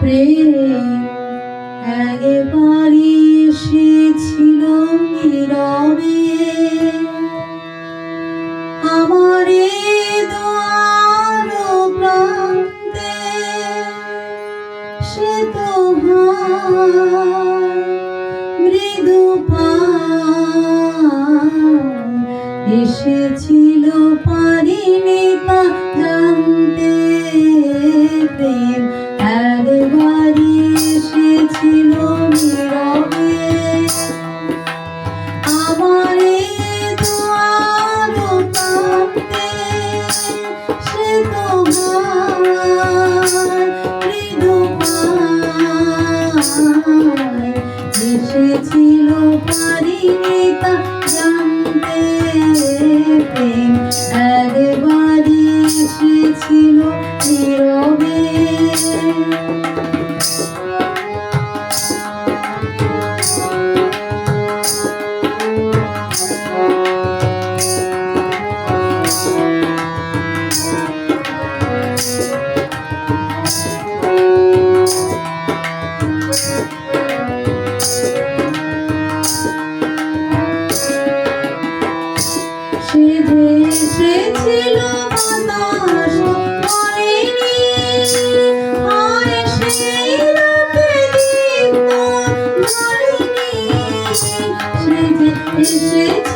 প্রেম একবারে এসেছিল নীরবে। আমার প্রান্তে সে তো মৃদু পা এসেছে no quiero ver. This.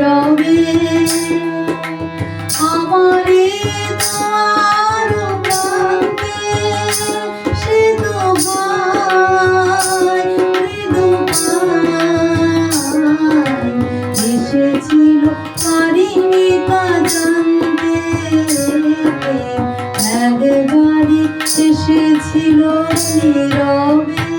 রবে আমারে তোমার প্রান্তে সে তো ভাই এসেছিল পারিনি নীরবে।